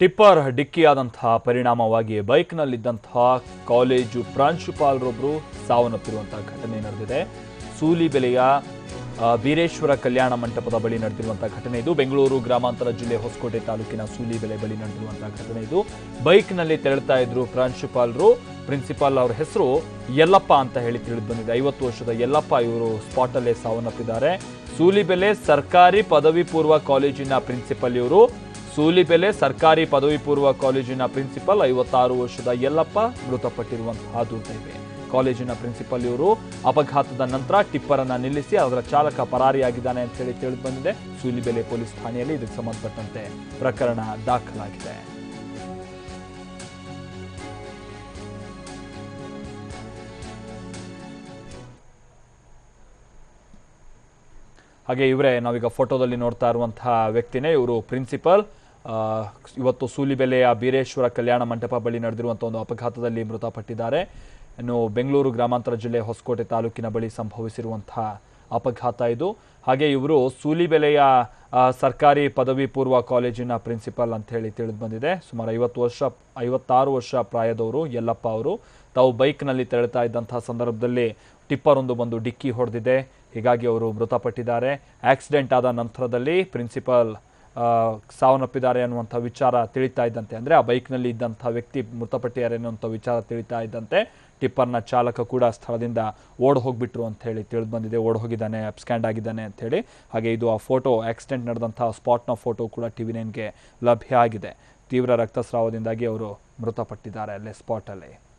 Tipper ಡಿಕ್ಕಿಯಾದಂತಹ ಪರಿಣಾಮವಾಗಿ ಬೈಕ್ನಲ್ಲಿದ್ದಂತಹ college ಪ್ರಾಂಶುಪಾಲರೊಬ್ಬರು ಸಾವನ್ನಪ್ಪಿರುವಂತಹ ಘಟನೆ ನಡೆದಿದೆ. ಸೂಲಿ ಬೆಲೆಯ ವೀರೇಶ್ವರ ಕಲ್ಯಾಣ ಮಂಟಪದ ಬಳಿ ನಡೆದಿರುವಂತಹ ಘಟನೆ ಇದು. ಬೆಂಗಳೂರು ಗ್ರಾಮಾಂತರ ಜಿಲ್ಲೆ ಹೊಸಕೋಟೆ ತಾಲೂಕಿನ ಸೂಲಿಬೆಲೆ ಬಳಿ ನಡೆದಿರುವಂತಹ ಘಟನೆ ಇದು. ಬೈಕ್ನಲ್ಲಿ ತೆರಳ್ತಾ ಇದ್ರು ಪ್ರಾಂಶುಪಾಲರು. ಪ್ರಿನ್ಸಿಪಾಲ್ ಅವರ ಹೆಸರು ಯಲ್ಲಪ್ಪ ಅಂತ ಹೇಳಿ ತಿಳಿದು ಬಂದಿದೆ. ಐವತ್ತು ವರ್ಷದ ಯಲ್ಲಪ್ಪ ಇವರು ಸ್ಪಾಟಲ್ಲೇ ಸಾವನ್ನಪ್ಪಿದ್ದಾರೆ. ಸೂಲಿಬೆಲೆ ಸರ್ಕಾರಿ ಪದವಿ ಪೂರ್ವ ಕಾಲೇಜಿನ ಪ್ರಿನ್ಸಿಪಲ್ ಇವರು. ಸೂಲಿಬೆಲೆ ಸರ್ಕಾರಿ ಪದವಿ ಪೂರ್ವ ಕಾಲೇಜಿನ ಪ್ರಿನ್ಸಿಪಲ್ ಐವತ್ತಾರು ವರ್ಷದ ಯಲ್ಲಪ್ಪ ಮೃತಪಟ್ಟಿರುವಂತಹ ದುರ್ದೈವೆ. ಕಾಲೇಜಿನ ಪ್ರಿನ್ಸಿಪಲ್ ಇವರು ಅಪಘಾತದ ನಂತರ ಟಿಪ್ಪರ್ ಅನ್ನ ನಿಲ್ಲಿಸಿ ಅದರ ಚಾಲಕ ಪರಾರಿಯಾಗಿದ್ದಾನೆ ಅಂತ ಹೇಳಿ ತಿಳಿದು ಬಂದಿದೆ. ಸೂಲಿಬೆಲೆ ಪೊಲೀಸ್ ಠಾಣೆಯಲ್ಲಿ ಇದಕ್ಕೆ ಸಂಬಂಧಪಟ್ಟಂತೆ ಪ್ರಕರಣ ದಾಖಲಾಗಿದೆ. ಹಾಗೆ ಇವರೇ ನಾವೀಗ ಫೋಟೋದಲ್ಲಿ ನೋಡ್ತಾ ಇರುವಂತಹ ವ್ಯಕ್ತಿನೇ ಇವರು ಪ್ರಿನ್ಸಿಪಲ್. ಇವತ್ತು ಸೂಲಿಬೆಲೆಯ ಬೀರೇಶ್ವರ ಕಲ್ಯಾಣ ಮಂಟಪ ಬಳಿ ನಡೆದಿರುವಂಥ ಒಂದು ಅಪಘಾತದಲ್ಲಿ ಮೃತಪಟ್ಟಿದ್ದಾರೆ. ಇನ್ನು ಬೆಂಗಳೂರು ಗ್ರಾಮಾಂತರ ಜಿಲ್ಲೆ ಹೊಸಕೋಟೆ ತಾಲೂಕಿನ ಬಳಿ ಸಂಭವಿಸಿರುವಂತಹ ಅಪಘಾತ ಇದು. ಹಾಗೆ ಇವರು ಸೂಲಿಬೆಲೆಯ ಸರ್ಕಾರಿ ಪದವಿ ಪೂರ್ವ ಕಾಲೇಜಿನ ಪ್ರಿನ್ಸಿಪಲ್ ಅಂತ ಹೇಳಿ ತಿಳಿದು ಬಂದಿದೆ. ಸುಮಾರು ಐವತ್ತು ವರ್ಷ, ಐವತ್ತಾರು ವರ್ಷ ಪ್ರಾಯದವರು ಯಲ್ಲಪ್ಪ ಅವರು. ತಾವು ಬೈಕ್ನಲ್ಲಿ ತೆರಳುತ್ತಾ ಇದ್ದಂತಹ ಸಂದರ್ಭದಲ್ಲಿ ಟಿಪ್ಪರ್ ಒಂದು ಬಂದು ಡಿಕ್ಕಿ ಹೊಡೆದಿದೆ. ಹೀಗಾಗಿ ಅವರು ಮೃತಪಟ್ಟಿದ್ದಾರೆ. ಆಕ್ಸಿಡೆಂಟ್ ಆದ ನಂತರದಲ್ಲಿ ಪ್ರಿನ್ಸಿಪಲ್ ಸಾವನ್ನಪ್ಪಿದ್ದಾರೆ ಅನ್ನುವಂಥ ವಿಚಾರ ತಿಳಿತಾ ಇದ್ದಂತೆ. ಅಂದರೆ ಆ ಬೈಕ್ನಲ್ಲಿ ಇದ್ದಂಥ ವ್ಯಕ್ತಿ ಮೃತಪಟ್ಟಿದ್ದಾರೆ ಅನ್ನುವಂಥ ವಿಚಾರ ತಿಳಿತಾ ಇದ್ದಂತೆ. ಟಿಪ್ಪರ್ನ ಚಾಲಕ ಕೂಡ ಸ್ಥಳದಿಂದ ಓಡ್ ಹೋಗ್ಬಿಟ್ರು ಅಂತ ಹೇಳಿ ತಿಳಿದು ಬಂದಿದೆ. ಓಡ್ ಹೋಗಿದ್ದಾನೆ ಅಬ್ಸ್ಕ್ಯಾಂಡ್ ಆಗಿದ್ದಾನೆ ಅಂತ ಹೇಳಿ. ಹಾಗೆ ಇದು ಆ ಫೋಟೋ, ಆಕ್ಸಿಡೆಂಟ್ ನಡೆದಂಥ ಸ್ಪಾಟ್ನ ಫೋಟೋ ಕೂಡ ಟಿ ವಿ ನೈನ್ಗೆ ಲಭ್ಯ ಆಗಿದೆ. ತೀವ್ರ ರಕ್ತಸ್ರಾವದಿಂದಾಗಿ ಅವರು ಮೃತಪಟ್ಟಿದ್ದಾರೆ ಅಲ್ಲೇ ಸ್ಪಾಟಲ್ಲಿ.